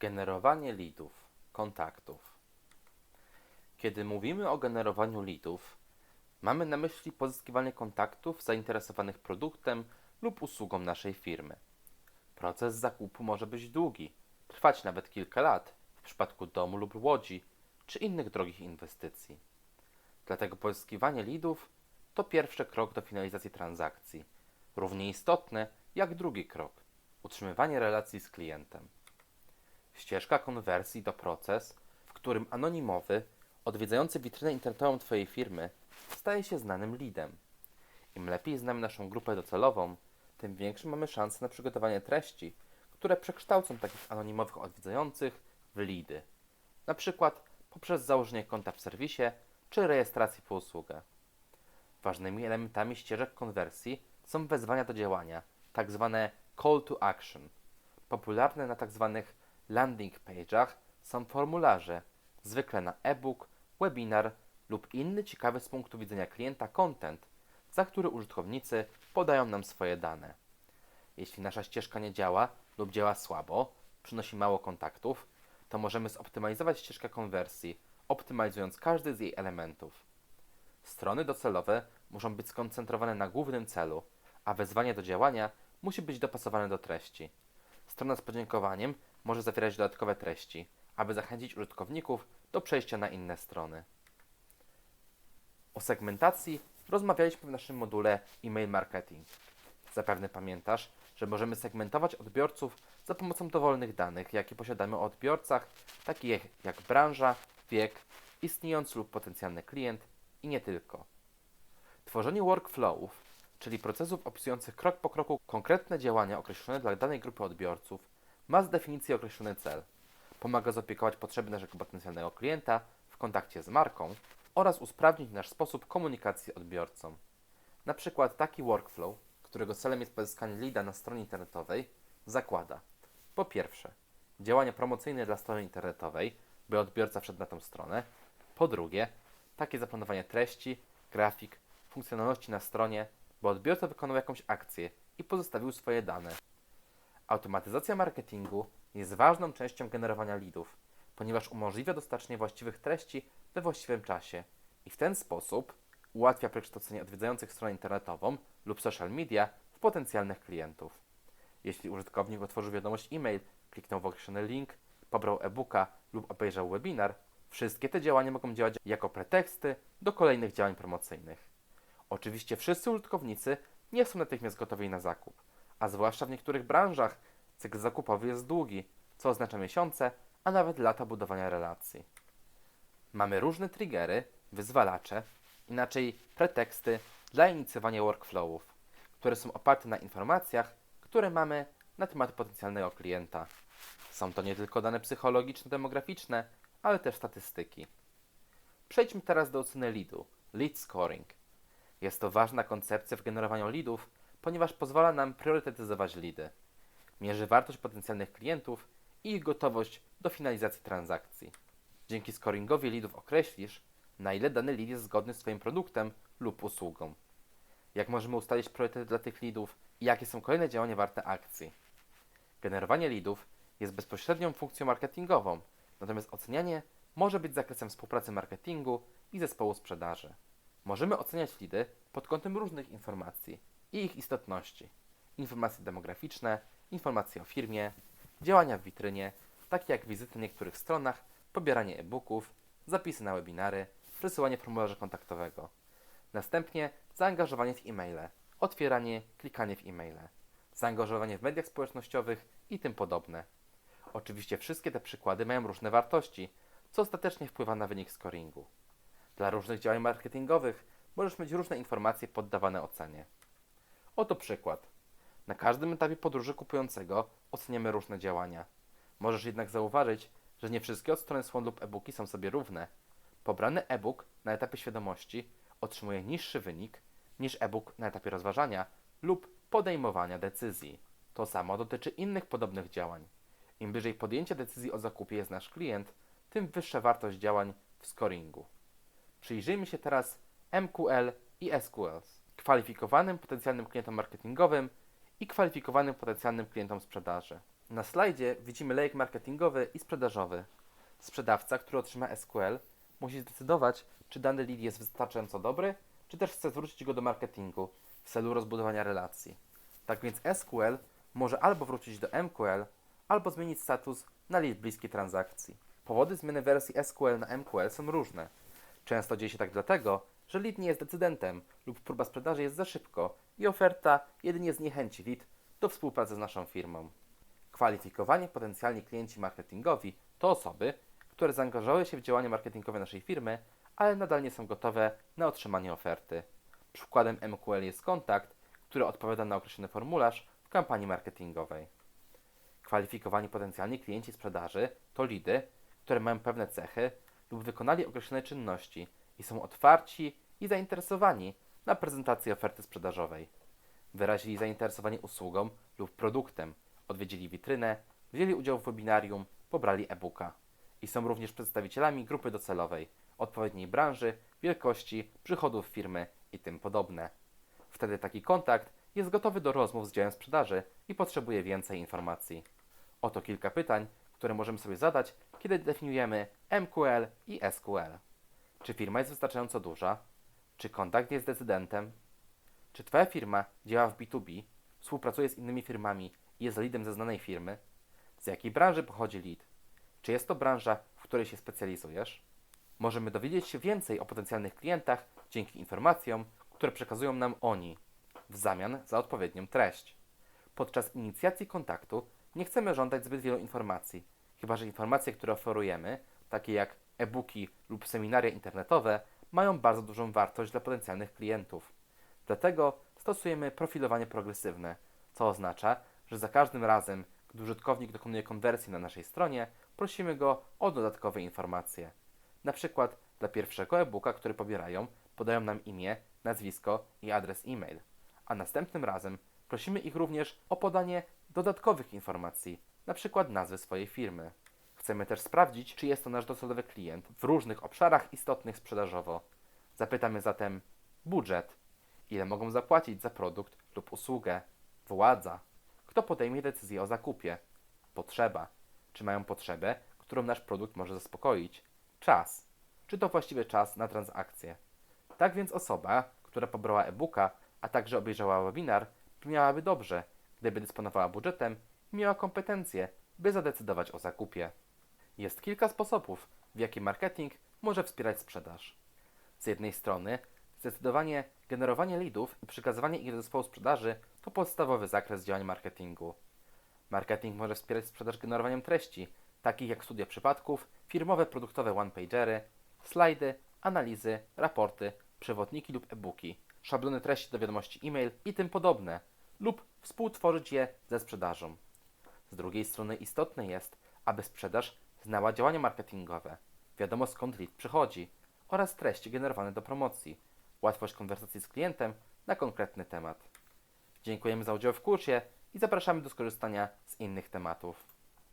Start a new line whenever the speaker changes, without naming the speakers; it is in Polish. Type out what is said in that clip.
Generowanie leadów, kontaktów. Kiedy mówimy o generowaniu leadów, mamy na myśli pozyskiwanie kontaktów zainteresowanych produktem lub usługą naszej firmy. Proces zakupu może być długi, trwać nawet kilka lat w przypadku domu lub łodzi czy innych drogich inwestycji. Dlatego pozyskiwanie leadów to pierwszy krok do finalizacji transakcji, równie istotny jak drugi krok utrzymywanie relacji z klientem. Ścieżka konwersji to proces, w którym anonimowy, odwiedzający witrynę internetową Twojej firmy staje się znanym leadem. Im lepiej znamy naszą grupę docelową, tym większe mamy szanse na przygotowanie treści, które przekształcą takich anonimowych odwiedzających w leady. Na przykład poprzez założenie konta w serwisie czy rejestrację po usługę. Ważnymi elementami ścieżek konwersji są wezwania do działania, tak zwane call to action. Popularne na tak zwanych landing page'ach są formularze, zwykle na e-book, webinar lub inny ciekawy z punktu widzenia klienta content, za który użytkownicy podają nam swoje dane. Jeśli nasza ścieżka nie działa lub działa słabo, przynosi mało kontaktów, to możemy zoptymalizować ścieżkę konwersji, optymalizując każdy z jej elementów. Strony docelowe muszą być skoncentrowane na głównym celu, a wezwanie do działania musi być dopasowane do treści. Strona z podziękowaniem może zawierać dodatkowe treści, aby zachęcić użytkowników do przejścia na inne strony. O segmentacji rozmawialiśmy w naszym module e-mail marketing. Zapewne pamiętasz, że możemy segmentować odbiorców za pomocą dowolnych danych, jakie posiadamy o odbiorcach, takich jak branża, wiek, istniejący lub potencjalny klient i nie tylko. Tworzenie workflowów, czyli procesów opisujących krok po kroku konkretne działania określone dla danej grupy odbiorców, ma z definicji określony cel. Pomaga zaopiekować potrzeby naszego potencjalnego klienta w kontakcie z marką oraz usprawnić nasz sposób komunikacji z odbiorcą. Na przykład taki workflow, którego celem jest pozyskanie leada na stronie internetowej, zakłada po pierwsze działania promocyjne dla strony internetowej, by odbiorca wszedł na tę stronę, po drugie takie zaplanowanie treści, grafik, funkcjonalności na stronie, by odbiorca wykonał jakąś akcję i pozostawił swoje dane. Automatyzacja marketingu jest ważną częścią generowania leadów, ponieważ umożliwia dostarczenie właściwych treści we właściwym czasie i w ten sposób ułatwia przekształcenie odwiedzających stronę internetową lub social media w potencjalnych klientów. Jeśli użytkownik otworzył wiadomość e-mail, kliknął w określony link, pobrał e-booka lub obejrzał webinar, wszystkie te działania mogą działać jako preteksty do kolejnych działań promocyjnych. Oczywiście wszyscy użytkownicy nie są natychmiast gotowi na zakup, a zwłaszcza w niektórych branżach cykl zakupowy jest długi, co oznacza miesiące, a nawet lata budowania relacji. Mamy różne triggery, wyzwalacze, inaczej preteksty dla inicjowania workflowów, które są oparte na informacjach, które mamy na temat potencjalnego klienta. Są to nie tylko dane psychologiczno-demograficzne, ale też statystyki. Przejdźmy teraz do oceny leadu, lead scoring. Jest to ważna koncepcja w generowaniu leadów, ponieważ pozwala nam priorytetyzować leady. Mierzy wartość potencjalnych klientów i ich gotowość do finalizacji transakcji. Dzięki scoringowi leadów określisz, na ile dany lead jest zgodny z Twoim produktem lub usługą. Jak możemy ustalić priorytety dla tych leadów i jakie są kolejne działania warte akcji. Generowanie leadów jest bezpośrednią funkcją marketingową, natomiast ocenianie może być zakresem współpracy marketingu i zespołu sprzedaży. Możemy oceniać lidy pod kątem różnych informacji i ich istotności. Informacje demograficzne, informacje o firmie, działania w witrynie, takie jak wizyty na niektórych stronach, pobieranie e-booków, zapisy na webinary, przesyłanie formularza kontaktowego. Następnie zaangażowanie w e-maile, otwieranie, klikanie w e-maile, zaangażowanie w mediach społecznościowych i tym podobne. Oczywiście wszystkie te przykłady mają różne wartości, co ostatecznie wpływa na wynik scoringu. Dla różnych działań marketingowych możesz mieć różne informacje poddawane ocenie. Oto przykład. Na każdym etapie podróży kupującego oceniamy różne działania. Możesz jednak zauważyć, że nie wszystkie od strony słon lub e-booki są sobie równe. Pobrany e-book na etapie świadomości otrzymuje niższy wynik niż e-book na etapie rozważania lub podejmowania decyzji. To samo dotyczy innych podobnych działań. Im wyżej podjęcia decyzji o zakupie jest nasz klient, tym wyższa wartość działań w scoringu. Przyjrzyjmy się teraz MQL i SQLs, kwalifikowanym potencjalnym klientom marketingowym i kwalifikowanym potencjalnym klientom sprzedaży. Na slajdzie widzimy lejek marketingowy i sprzedażowy. Sprzedawca, który otrzyma SQL, musi zdecydować, czy dany lead jest wystarczająco dobry, czy też chce zwrócić go do marketingu w celu rozbudowania relacji. Tak więc SQL może albo wrócić do MQL, albo zmienić status na lead bliski transakcji. Powody zmiany wersji SQL na MQL są różne. Często dzieje się tak dlatego, że lead nie jest decydentem lub próba sprzedaży jest za szybko i oferta jedynie zniechęci lead do współpracy z naszą firmą. Kwalifikowanie potencjalni klienci marketingowi to osoby, które zaangażowały się w działanie marketingowe naszej firmy, ale nadal nie są gotowe na otrzymanie oferty. Przykładem MQL jest kontakt, który odpowiada na określony formularz w kampanii marketingowej. Kwalifikowani potencjalni klienci sprzedaży to lidy, które mają pewne cechy lub wykonali określone czynności i są otwarci i zainteresowani na prezentację oferty sprzedażowej. Wyrazili zainteresowanie usługą lub produktem, odwiedzili witrynę, wzięli udział w webinarium, pobrali e-booka i są również przedstawicielami grupy docelowej, odpowiedniej branży, wielkości, przychodów firmy i tym podobne. Wtedy taki kontakt jest gotowy do rozmów z działem sprzedaży i potrzebuje więcej informacji. Oto kilka pytań, które możemy sobie zadać, kiedy definiujemy MQL i SQL. Czy firma jest wystarczająco duża? Czy kontakt jest decydentem? Czy Twoja firma działa w B2B, współpracuje z innymi firmami i jest leadem ze znanej firmy? Z jakiej branży pochodzi lead? Czy jest to branża, w której się specjalizujesz? Możemy dowiedzieć się więcej o potencjalnych klientach dzięki informacjom, które przekazują nam oni, w zamian za odpowiednią treść. Podczas inicjacji kontaktu nie chcemy żądać zbyt wielu informacji, chyba że informacje, które oferujemy, takie jak e-booki lub seminaria internetowe, mają bardzo dużą wartość dla potencjalnych klientów. Dlatego stosujemy profilowanie progresywne, co oznacza, że za każdym razem, gdy użytkownik dokonuje konwersji na naszej stronie, prosimy go o dodatkowe informacje. Na przykład dla pierwszego e-booka, który pobierają, podają nam imię, nazwisko i adres e-mail, a następnym razem prosimy ich również o podanie dodatkowych informacji, na przykład nazwy swojej firmy. Chcemy też sprawdzić, czy jest to nasz docelowy klient w różnych obszarach istotnych sprzedażowo. Zapytamy zatem budżet, ile mogą zapłacić za produkt lub usługę, władza, kto podejmie decyzję o zakupie, potrzeba, czy mają potrzebę, którą nasz produkt może zaspokoić, czas, czy to właściwy czas na transakcję. Tak więc osoba, która pobrała e-booka, a także obejrzała webinar, miałaby dobrze, gdyby dysponowała budżetem i miała kompetencje, by zadecydować o zakupie. Jest kilka sposobów, w jaki marketing może wspierać sprzedaż. Z jednej strony, zdecydowanie generowanie leadów i przekazywanie ich do zespołu sprzedaży to podstawowy zakres działań marketingu. Marketing może wspierać sprzedaż generowaniem treści, takich jak studia przypadków, firmowe produktowe one-pagery, slajdy, analizy, raporty, przewodniki lub e-booki, szablony treści do wiadomości e-mail i tym podobne, lub współtworzyć je ze sprzedażą. Z drugiej strony istotne jest, aby sprzedaż znała działania marketingowe, wiadomo skąd lead przychodzi oraz treści generowane do promocji, łatwość konwersacji z klientem na konkretny temat. Dziękujemy za udział w kursie i zapraszamy do skorzystania z innych tematów.